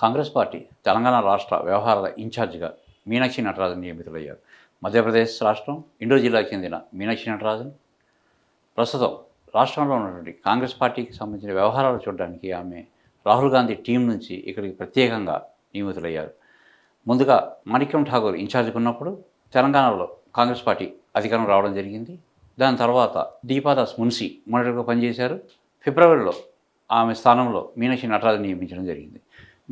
Congress party Telangana రాష్ట్ర వ్యవహారాల ఇన్ఛార్జిగా మీనాక్షి నటరాజన్ నియమితులయ్యారు. మధ్యప్రదేశ్ రాష్ట్రం ఇండోర్ జిల్లాకు చెందిన మీనాక్షి నటరాజన్. ప్రస్తుతం రాష్ట్రంలో ఉన్నటువంటి కాంగ్రెస్ పార్టీకి సంబంధించిన వ్యవహారాలు చూడడానికి ఆమె రాహుల్ గాంధీ టీం నుంచి ఇక్కడికి ప్రత్యేకంగా నియమితులయ్యారు. ముందుగా మాణిక్యం ఠాగూర్ ఇన్ఛార్జ్గా ఉన్నప్పుడు తెలంగాణలో కాంగ్రెస్ పార్టీ అధికారం రావడం జరిగింది. దాని తర్వాత దీపాదాస్ మున్సి మొదటిగా పనిచేశారు. ఫిబ్రవరిలో ఆమె స్థానంలో మీనాక్షి నటరాజన్ నియమించడం జరిగింది.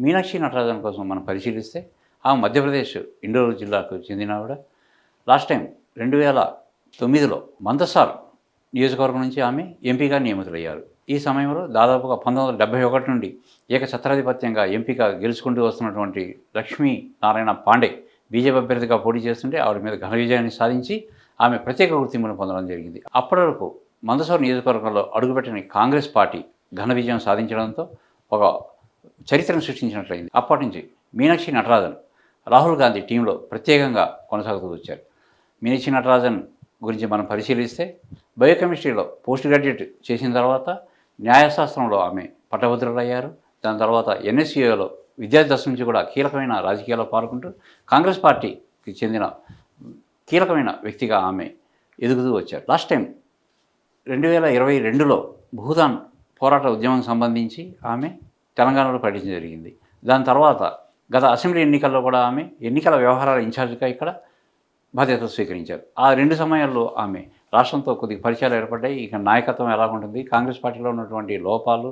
మీనాక్షి నటరాజన్ కోసం మనం పరిశీలిస్తే ఆమె మధ్యప్రదేశ్ ఇండోర్ జిల్లాకు చెందిన ఆవిడ. లాస్ట్ టైం రెండు వేల తొమ్మిదిలో మందసార్ నియోజకవర్గం నుంచి ఆమె ఎంపీగా నియమితులయ్యారు. ఈ సమయంలో దాదాపుగా పంతొమ్మిది వందల డెబ్బై ఒకటి నుండి ఏకఛత్రాధిపత్యంగా ఎంపీగా గెలుచుకుంటూ వస్తున్నటువంటి లక్ష్మీ నారాయణ పాండే బీజేపీ అభ్యర్థిగా పోటీ చేస్తుంటే ఆవిడ మీద ఘన విజయాన్ని సాధించి ఆమె ప్రత్యేక గుర్తింపును పొందడం జరిగింది. అప్పటి వరకు మందసౌర్ నియోజకవర్గంలో అడుగుపెట్టిన కాంగ్రెస్ పార్టీ ఘన విజయం సాధించడంతో ఒక చరిత్రను సృష్టించినట్లయింది. అప్పటి నుంచి మీనాక్షి నటరాజన్ రాహుల్ గాంధీ టీంలో ప్రత్యేకంగా కొనసాగుతూ వచ్చారు. మీనాక్షి నటరాజన్ గురించి మనం పరిశీలిస్తే బయోకెమిస్ట్రీలో పోస్ట్ గ్రాడ్యుయేట్ చేసిన తర్వాత న్యాయశాస్త్రంలో ఆమె పట్టభద్రులయ్యారు దాని తర్వాత ఎన్ఎస్యుఏలో విద్యార్థి దశ నుంచి కూడా కీలకమైన రాజకీయాల్లో పాల్గొంటూ కాంగ్రెస్ పార్టీకి చెందిన కీలకమైన వ్యక్తిగా ఆమె ఎదుగుతూ వచ్చారు. లాస్ట్ టైం రెండు వేల ఇరవై రెండులో భూదాన్ పోరాట ఉద్యమం సంబంధించి ఆమె తెలంగాణలో పర్యటించడం జరిగింది. దాని తర్వాత గత అసెంబ్లీ ఎన్నికల్లో కూడా ఆమె ఎన్నికల వ్యవహారాల ఇన్ఛార్జిగా ఇక్కడ బాధ్యతలు స్వీకరించారు. ఆ రెండు సమయాల్లో ఆమె రాష్ట్రంతో కొద్దిగా పరిచయాలు ఏర్పడ్డాయి. ఇక నాయకత్వం ఎలా ఉంటుంది కాంగ్రెస్ పార్టీలో ఉన్నటువంటి లోపాలు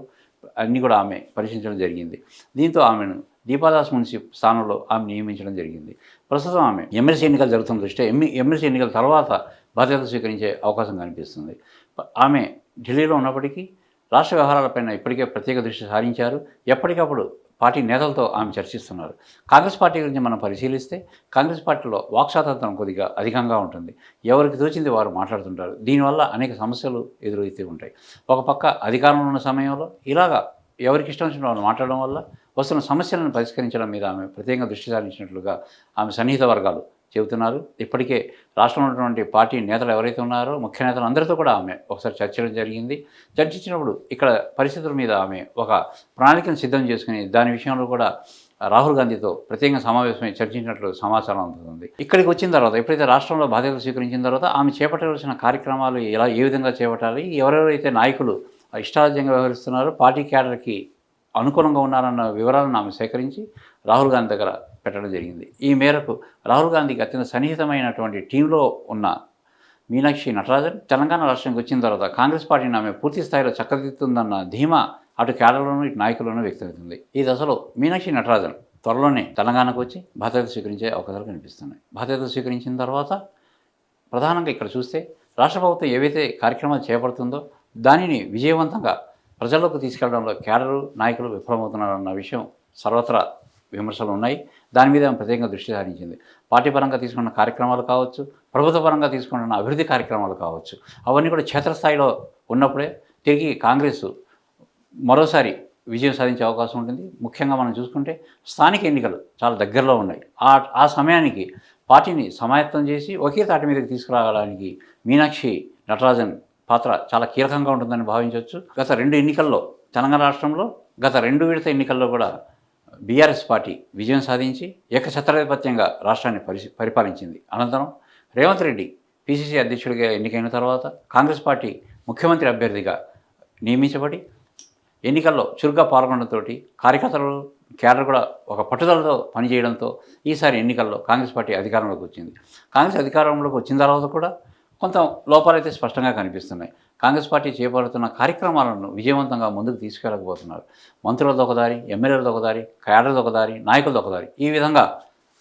అన్నీ కూడా ఆమె పరిశీలించడం జరిగింది. దీంతో ఆమెను దీపాదాస్ మున్సి స్థానంలో ఆమె నియమించడం జరిగింది. ప్రస్తుతం ఆమె ఎమ్మెల్సీ ఎన్నికలు జరుగుతున్న దృష్ట్యా ఎమ్మె ఎమ్మెల్సీ ఎన్నికల తర్వాత బాధ్యత స్వీకరించే అవకాశం కనిపిస్తుంది. ఆమె ఢిల్లీలో ఉన్నప్పటికీ రాష్ట్ర వ్యవహారాలపైన ఇప్పటికే ప్రత్యేక దృష్టి సారించారు. ఎప్పటికప్పుడు పార్టీ నేతలతో ఆమె చర్చిస్తున్నారు. కాంగ్రెస్ పార్టీ గురించి మనం పరిశీలిస్తే కాంగ్రెస్ పార్టీలో వాక్ స్వాతంత్రం కొద్దిగా అధికంగా ఉంటుంది. ఎవరికి తోచింది వారు మాట్లాడుతుంటారు. దీనివల్ల అనేక సమస్యలు ఎదురవుతూ ఉంటాయి. ఒక పక్క అధికారంలో ఉన్న సమయంలో ఇలాగా ఎవరికి ఇష్టం వచ్చిన వాళ్ళు మాట్లాడడం వల్ల వస్తున్న సమస్యలను పరిష్కరించడం మీద ఆమె ప్రత్యేకంగా దృష్టి సారించినట్లుగా ఆమె సన్నిహిత వర్గాలు చెబుతున్నారు. ఇప్పటికే రాష్ట్రంలో ఉన్నటువంటి పార్టీ నేతలు ఎవరైతే ఉన్నారో ముఖ్య నేతలు అందరితో కూడా ఆమె ఒకసారి చర్చలు జరిగింది. చర్చించినప్పుడు ఇక్కడ పరిస్థితుల మీద ఆమె ఒక ప్రణాళికను సిద్ధం చేసుకుని దాని విషయంలో కూడా రాహుల్ గాంధీతో ప్రత్యేకంగా సమావేశమై చర్చించినట్లు సమాచారం అందుతుంది. ఇక్కడికి వచ్చిన తర్వాత ఎప్పుడైతే రాష్ట్రంలో బాధ్యతలు స్వీకరించిన తర్వాత ఆమె చేపట్టవలసిన కార్యక్రమాలు ఎలా ఏ విధంగా చేపట్టాలి ఎవరెవరైతే నాయకులు ఇష్టారాజ్యంగా వ్యవహరిస్తున్నారో పార్టీ క్యాడర్కి అనుకూలంగా ఉన్నారన్న వివరాలను ఆమె సేకరించి రాహుల్ గాంధీ దగ్గర పెట్టడం జరిగింది. ఈ మేరకు రాహుల్ గాంధీకి అత్యంత సన్నిహితమైనటువంటి టీంలో ఉన్న మీనాక్షి నటరాజన్ తెలంగాణ రాష్ట్రానికి వచ్చిన తర్వాత కాంగ్రెస్ పార్టీని ఆమె పూర్తి స్థాయిలో చక్కదిద్దుతుందన్న ధీమా అటు కేడర్లోనూ ఇటు నాయకుల్లోనూ వ్యక్తమవుతుంది. ఈ దశలో మీనాక్షి నటరాజన్ త్వరలోనే తెలంగాణకు వచ్చి బాధ్యత స్వీకరించే అవకాశాలు కనిపిస్తున్నాయి. బాధ్యత స్వీకరించిన తర్వాత ప్రధానంగా ఇక్కడ చూస్తే రాష్ట్ర ప్రభుత్వం ఏవైతే కార్యక్రమాలు చేపడుతుందో దానిని విజయవంతంగా ప్రజల్లోకి తీసుకెళ్ళడంలో కేడరు నాయకులు విఫలమవుతున్నారన్న విషయం సర్వత్రా విమర్శలు ఉన్నాయి. దాని మీద ఆమె ప్రత్యేకంగా దృష్టి సారించింది. పార్టీ పరంగా తీసుకున్న కార్యక్రమాలు కావచ్చు ప్రభుత్వ పరంగా తీసుకున్న అభివృద్ధి కార్యక్రమాలు కావచ్చు అవన్నీ కూడా క్షేత్రస్థాయిలో ఉన్నప్పుడే తిరిగి కాంగ్రెస్ మరోసారి విజయం సాధించే అవకాశం ఉంటుంది. ముఖ్యంగా మనం చూసుకుంటే స్థానిక ఎన్నికలు చాలా దగ్గరలో ఉన్నాయి. ఆ ఆ సమయానికి పార్టీని సమాయత్తం చేసి ఒకే తాటి మీదకి తీసుకురావడానికి మీనాక్షి నటరాజన్ పాత్ర చాలా కీలకంగా ఉంటుందని భావించవచ్చు. గత రెండు ఎన్నికల్లో తెలంగాణ రాష్ట్రంలో గత రెండు విడత ఎన్నికల్లో కూడా బీఆర్ఎస్ పార్టీ విజయం సాధించి ఏకఛత్రాధిపత్యంగా రాష్ట్రాన్ని పరి పరిపాలించింది. అనంతరం రేవంత్ రెడ్డి పిసిసి అధ్యక్షుడిగా ఎన్నికైన తర్వాత కాంగ్రెస్ పార్టీ ముఖ్యమంత్రి అభ్యర్థిగా నియమించబడి ఎన్నికల్లో చురుగ్గా పాల్గొనడంతో కార్యకర్తలు కేడర్ కూడా ఒక పట్టుదలతో పనిచేయడంతో ఈసారి ఎన్నికల్లో కాంగ్రెస్ పార్టీ అధికారంలోకి వచ్చింది. కాంగ్రెస్ అధికారంలోకి వచ్చిన తర్వాత కూడా కొంత లోపాలైతే స్పష్టంగా కనిపిస్తున్నాయి. కాంగ్రెస్ పార్టీ చేపడుతున్న కార్యక్రమాలను విజయవంతంగా ముందుకు తీసుకెళ్ళకపోతున్నారు. మంత్రులతో ఒకదారి ఎమ్మెల్యేలతో ఒకదారి దారి కేడర్తో నాయకులతో ఒకదారి ఈ విధంగా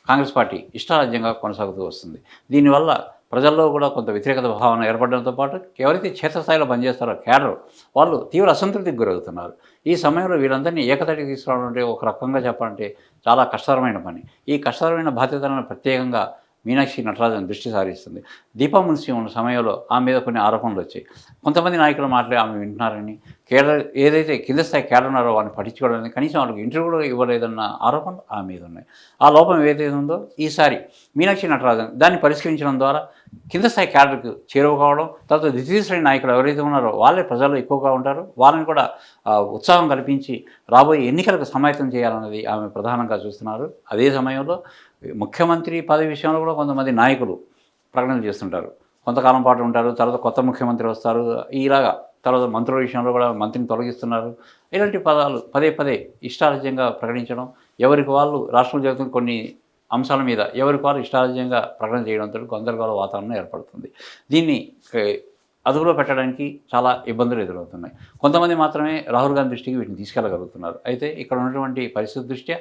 కాంగ్రెస్ పార్టీ ఇష్టారాజ్యంగా కొనసాగుతూ వస్తుంది. దీనివల్ల ప్రజల్లో కూడా కొంత వ్యతిరేకత భావన ఏర్పడడంతో పాటు ఎవరైతే క్షేత్రస్థాయిలో పనిచేస్తారో కేడర్ వాళ్ళు తీవ్ర అసంతృప్తికి గురవుతున్నారు. ఈ సమయంలో వీళ్ళందరినీ ఏకతటికి తీసుకురావడం అంటే ఒక రకంగా చెప్పాలంటే చాలా కష్టతరమైన పని. ఈ కష్టతరమైన బాధ్యతలను ప్రత్యేకంగా మీనాక్షి నటరాజన్ దృష్టి సారిస్తుంది. దీపా మున్సి ఉన్న సమయంలో ఆమె మీద కొన్ని ఆరోపణలు వచ్చాయి. కొంతమంది నాయకులు మాట్లాడి ఆమె వింటున్నారని కేడర్ ఏదైతే కింద స్థాయి కేడర్ ఉన్నారో వారిని పట్టించుకోవడం కనీసం వాళ్ళకి ఇంటర్వ్యూ కూడా ఇవ్వలేదన్న ఆరోపణలు ఆ మీద ఉన్నాయి. ఆ లోపం ఏదైతే ఉందో ఈసారి మీనాక్షి నటరాజన్ దాన్ని పరిష్కరించడం ద్వారా కింద స్థాయి క్యాడర్కు చేరువ కావడం తర్వాత ద్వితీయ శ్రేణి నాయకులు ఎవరైతే ఉన్నారో వాళ్ళే ప్రజలు ఎక్కువగా ఉంటారు. వాళ్ళని కూడా ఉత్సాహం కల్పించి రాబోయే ఎన్నికలకు సమాయత్తం చేయాలన్నది ఆమె ప్రధానంగా చూస్తున్నారు. అదే సమయంలో ముఖ్యమంత్రి పదవి విషయంలో కూడా కొంతమంది నాయకులు ప్రకటనలు చేస్తుంటారు. కొంతకాలం పాటు ఉంటారు తర్వాత కొత్త ముఖ్యమంత్రి వస్తారు. ఇలాగా తర్వాత మంత్రుల విషయంలో కూడా మంత్రిని తొలగిస్తున్నారు. ఇలాంటి పదాలు పదే పదే ఇష్టారాజ్యంగా ప్రకటించడం ఎవరికి వాళ్ళు రాష్ట్రం జరుగుతున్న కొన్ని అంశాల మీద ఎవరికి వాళ్ళు ఇష్టారాజ్యంగా ప్రకటన చేయడంతో గందరగోళ వాతావరణం ఏర్పడుతుంది. దీన్ని అదుపులో పెట్టడానికి చాలా ఇబ్బందులు ఎదురవుతున్నాయి. కొంతమంది మాత్రమే రాహుల్ గాంధీ దృష్టికి వీటిని తీసుకెళ్ళగలుగుతున్నారు. అయితే ఇక్కడ ఉన్నటువంటి పరిస్థితి దృష్ట్యా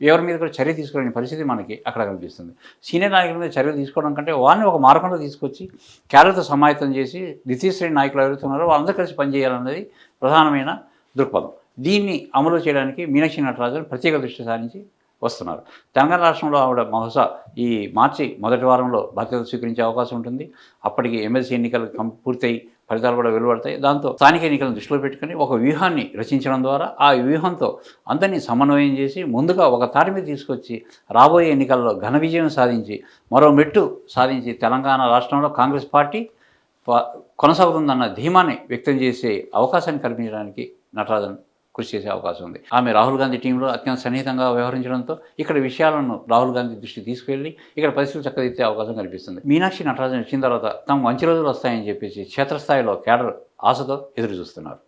ఎవరి మీద కూడా చర్య తీసుకోలేని పరిస్థితి మనకి అక్కడ కనిపిస్తుంది. సీనియర్ నాయకుల మీద చర్యలు తీసుకోవడం కంటే వారిని ఒక మార్గంలో తీసుకొచ్చి క్యాడర్తో సమాయత్తం చేసి ద్వితీయ శ్రేణి నాయకులు ఎవరైతే వాళ్ళందరూ కలిసి పనిచేయాలన్నది ప్రధానమైన దృక్పథం. దీన్ని అమలు చేయడానికి మీనాక్షి నటరాజన్ ప్రత్యేక దృష్టి సారించి వస్తున్నారు. తెలంగాణ రాష్ట్రంలో ఆవిడ బహుశా ఈ మార్చి మొదటి వారంలో బాధ్యత స్వీకరించే అవకాశం ఉంటుంది. అప్పటికి ఎమ్మెల్సీ ఎన్నికలు కం- పూర్తయి ఫలితాలు కూడా వెలువడతాయి. దాంతో స్థానిక ఎన్నికలను దృష్టిలో పెట్టుకుని ఒక వ్యూహాన్ని రచించడం ద్వారా ఆ వ్యూహంతో అందరినీ సమన్వయం చేసి ముందుగా ఒక తాటి మీద తీసుకొచ్చి రాబోయే ఎన్నికల్లో ఘన విజయం సాధించి మరో మెట్టు సాధించి తెలంగాణ రాష్ట్రంలో కాంగ్రెస్ పార్టీ కొనసాగుతుందన్న ధీమాన్ని వ్యక్తం చేసే అవకాశాన్ని కల్పించడానికి నటరాజన్ కృషి చేసే అవకాశం ఉంది. ఆమె రాహుల్ గాంధీ టీంలో అత్యంత సన్నిహితంగా వ్యవహరించడంతో ఇక్కడ విషయాలను రాహుల్ గాంధీ దృష్టి తీసుకెళ్ళి ఇక్కడ పరిస్థితులు చక్కదిద్దే అవకాశం కనిపిస్తుంది. మీనాక్షి నటరాజన్ వచ్చిన తర్వాత తమ మంచి రోజులు వస్తాయని చెప్పేసి క్షేత్రస్థాయిలో కేడర్ ఆశతో ఎదురు చూస్తున్నారు